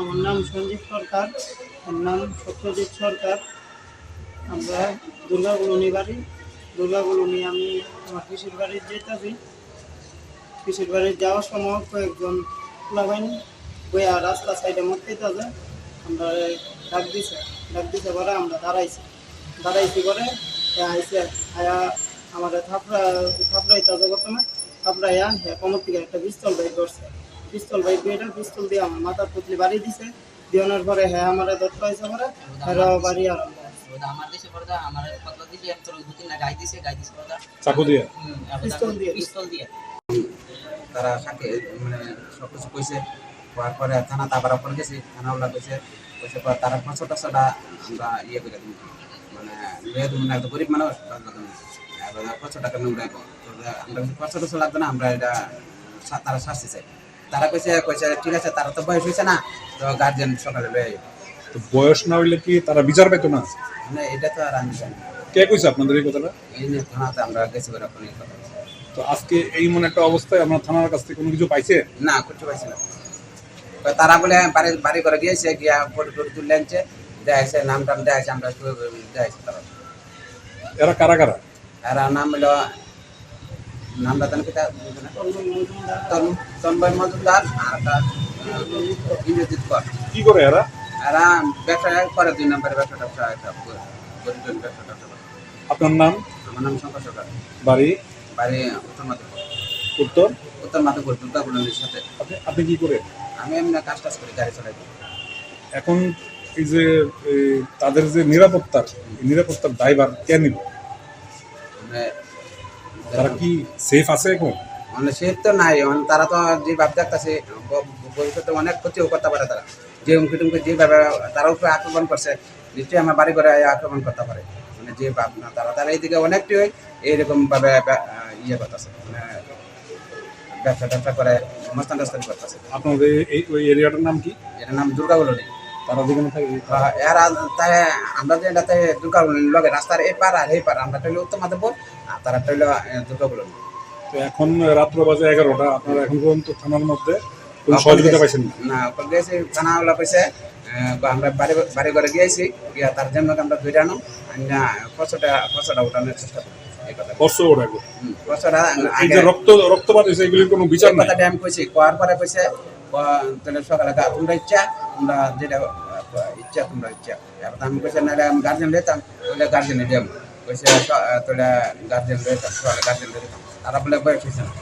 আমার নাম সঞ্জীব সরকার। আমার নাম সত্যজিৎ সরকার। আমরা দুর্গা কলোনি বাড়ি। দুর্গা কলোনি আমি আমার পিসির বাড়ি যেতেছি। পিসির বাড়ি যাওয়ার সময় কয়েকজন লাগাইন বইয়া রাস্তা সাইডে মরতে আছে আমরা ডাক দিছে। ডাক দিছে পরে আমরা দাঁড়াইছি। দাঁড়াইছি করে আইসে আয়া আমাদের থাপড়া থাপড়াইতে প্রথমে থাপড়াইয়া হ্যাঁ কমর থেকে একটা পিস্তল বাইর করছে। পিস্তল ভাই করে পিস্তল দিয়ে আমার মাথার পুতলি বাড়ি দিছে। দিওনের পরে হ্যাঁ আমার দত্ত হয়েছে পরে হ্যাঁ বাড়ি আমার দেশে আমার দিছে এক তোর দুই তিনটা গাই দিছে গাই দিছে পড়দা চাকু দিয়ে? পিস্তল দিয়ে। পিস্তল দিয়ে। তারা সাথে মানে সব কিছু কইছে। হওয়ার পরে থানা পরে গেছি থানাওয়ালা কইছে কইছে পর তারা পাঁচশো টাকাটা আমরা ইয়ে করে দিই মানে লয়ে দেবো না গরিব মানুষ পাঁচশো টাকা আমরা পাঁচশো টাকা লাগবে না আমরা এটা তারা শাস্তি চাই তারা কইছে কইছে ঠিক আছে তারা তো বয়স হয়েছে না তো গার্জেন সকালে লয়ে। তো বয়স না হইলে কি তারা বিচার পেতো না? মানে এটা তো আর আমি জানি না। কে কইছে আপনাদের এই কথাটা? এই নিয়ে থানাতে আমরা গেছি এখন এই কথা তো আজকে এই মনে একটা অবস্থায় আমরা থানার কাছ থেকে কোনো কিছু পাইছে? না করতে পাইছে না। তারা বলে বাড়ি বাড়ি করে গিয়েছে গিয়া ফটো টটো তুলে আনছে দেখাইছে নাম টাম দেখাইছে আমরা দেখাইছি তারা। এরা কারা কারা? আর নাম হলো নামটা জানি কি তন্ময় মজুমদার, আর একটা ইন্দ্রজিৎ কর। কি করে এরা? এরা ব্যবসা করে দুই নম্বরের ব্যবসা ট্যাবসা একটা করে গরিব গরিব ব্যবসা ট্যাবসা করে। আপনার নাম? আমার নাম শঙ্কর সরকার। বাড়ি? বাড়ি উত্তর মাধবপুর। উত্তর? উত্তর মাধবপুর দুর্গা কলোনির সাথে। আপনি কি করে? আমি এমনি কাজ টাজ করি গাড়ি চালাই এখন এই যে তাদের যে নিরাপত্তার নিরাপত্তার ড্রাইভার কে নিব? তারা কি সেফ আছে এখন? মানে সে তো নাই মানে তারা তো যে ভাব দেখতেছে ভবিষ্যতে অনেক ক্ষতিও করতে পারে তারা। যে হুমকি টুমকি যেভাবে তারা উপরে আক্রমণ করছে নিশ্চয়ই আমার বাড়ি করে আক্রমণ করতে পারে। মানে যে ভাবনা তারা তারা এইদিকে অনেকটি এইরকম ভাবে ব্যা- ইয়ে করতেছে মানে ব্যবসা ট্যাবসা করে মস্তান টাস্তান করতেছে। আপনাদের এই ওই এরিয়াটার নাম কি? এটার নাম দুর্গা বলনি তারা যেখানে থাকে এরা তাই আমরা যে লগে রাস্তার এই পার আর এই পার আমরা টইলে উত্তর মাধবপুর আর তারা টইলে দুর্গা বলনি তো এখন রাত্র বাজে এগারোটা আপনারা এখন পর্যন্ত থানার মধ্যে কোনো সহযোগিতা পাইছেন না না গেছি থানাওয়ালা কইছে আমরা বাড়ি বাড়ি ঘরে গিয়েছি গিয়া তার জন্য আমরা ধরে আনো উঠানোর চেষ্টা করি রক্তপাত হয়েছে এগুলির কোনো বিচার নাই? আমি কইছি কোয়ার পরে কইছে ক- তাহলে সকালে গা তোমরা ইচ্ছা, তোমরা যেটা ইচ্ছা তোমরা ইচ্ছা। এবার আমি কইছে না আমি গার্জেন লেতাম বলে গার্জেনে দেব কইছে তোরা গার্জেন লেতাম সকালে গার্জেন লেতাম তারা বলে বয়স হয়েছে না?